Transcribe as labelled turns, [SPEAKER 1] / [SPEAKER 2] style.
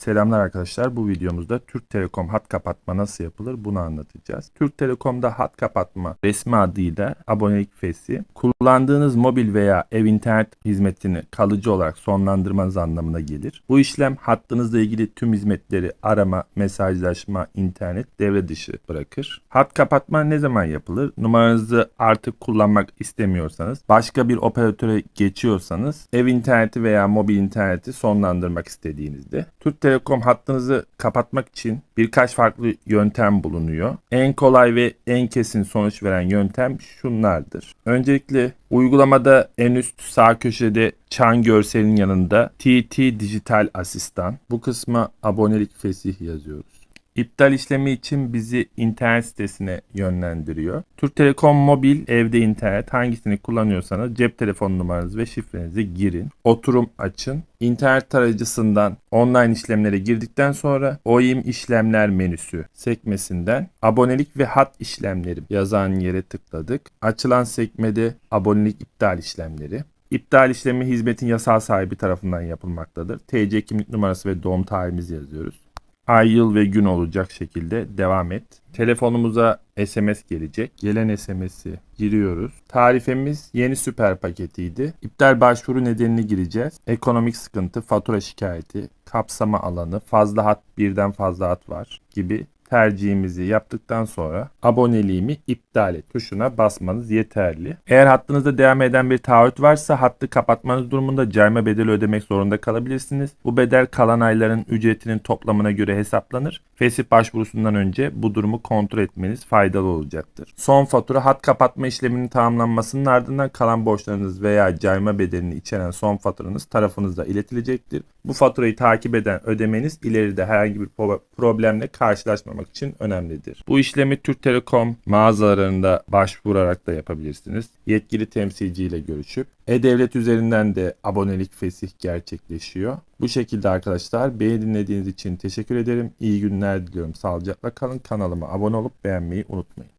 [SPEAKER 1] Selamlar arkadaşlar. Bu videomuzda Türk Telekom hat kapatma nasıl yapılır bunu anlatacağız. Türk Telekom'da hat kapatma resmi adıyla abonelik fesi kullandığınız mobil veya ev internet hizmetini kalıcı olarak sonlandırmanız anlamına gelir. Bu işlem hattınızla ilgili tüm hizmetleri arama, mesajlaşma, internet devre dışı bırakır. Hat kapatma ne zaman yapılır? Numaranızı artık kullanmak istemiyorsanız, başka bir operatöre geçiyorsanız, ev interneti veya mobil interneti sonlandırmak istediğinizde. Türk Telekom hattınızı kapatmak için birkaç farklı yöntem bulunuyor. En kolay ve en kesin sonuç veren yöntem şunlardır. Öncelikle uygulamada en üst sağ köşede çan görselin yanında TT Dijital Asistan. Bu kısma abonelik fesih yazıyoruz. İptal işlemi için bizi internet sitesine yönlendiriyor. Türk Telekom mobil, evde internet hangisini kullanıyorsanız cep telefon numaranızı ve şifrenizi girin. Oturum açın. İnternet tarayıcısından online işlemlere girdikten sonra OİM işlemler menüsü sekmesinden abonelik ve hat işlemleri yazan yere tıkladık. Açılan sekmede abonelik iptal işlemleri. İptal işlemi hizmetin yasal sahibi tarafından yapılmaktadır. TC kimlik numarası ve doğum tarihimizi yazıyoruz ay, yıl ve gün olacak şekilde devam et. Telefonumuza SMS gelecek. Gelen SMS'i giriyoruz. Tarifemiz yeni süper paketiydi. İptal başvuru nedenini gireceğiz. Ekonomik sıkıntı, fatura şikayeti, kapsama alanı, fazla hat, birden fazla hat var gibi tercihimizi yaptıktan sonra aboneliğimi iptal et tuşuna basmanız yeterli. Eğer hattınızda devam eden bir taahhüt varsa hattı kapatmanız durumunda cayma bedeli ödemek zorunda kalabilirsiniz. Bu bedel kalan ayların ücretinin toplamına göre hesaplanır. Fesih başvurusundan önce bu durumu kontrol etmeniz faydalı olacaktır. Son fatura hat kapatma işleminin tamamlanmasının ardından kalan borçlarınız veya cayma bedelini içeren son faturanız tarafınıza iletilecektir. Bu faturayı takip eden ödemeniz ileride herhangi bir pro- problemle karşılaşmamak için önemlidir. Bu işlemi Türk Telekom mağazalarında başvurarak da yapabilirsiniz. Yetkili temsilciyle görüşüp e-Devlet üzerinden de abonelik fesih gerçekleşiyor. Bu şekilde arkadaşlar beni dinlediğiniz için teşekkür ederim. İyi günler diliyorum. Sağlıcakla kalın. Kanalıma abone olup beğenmeyi unutmayın.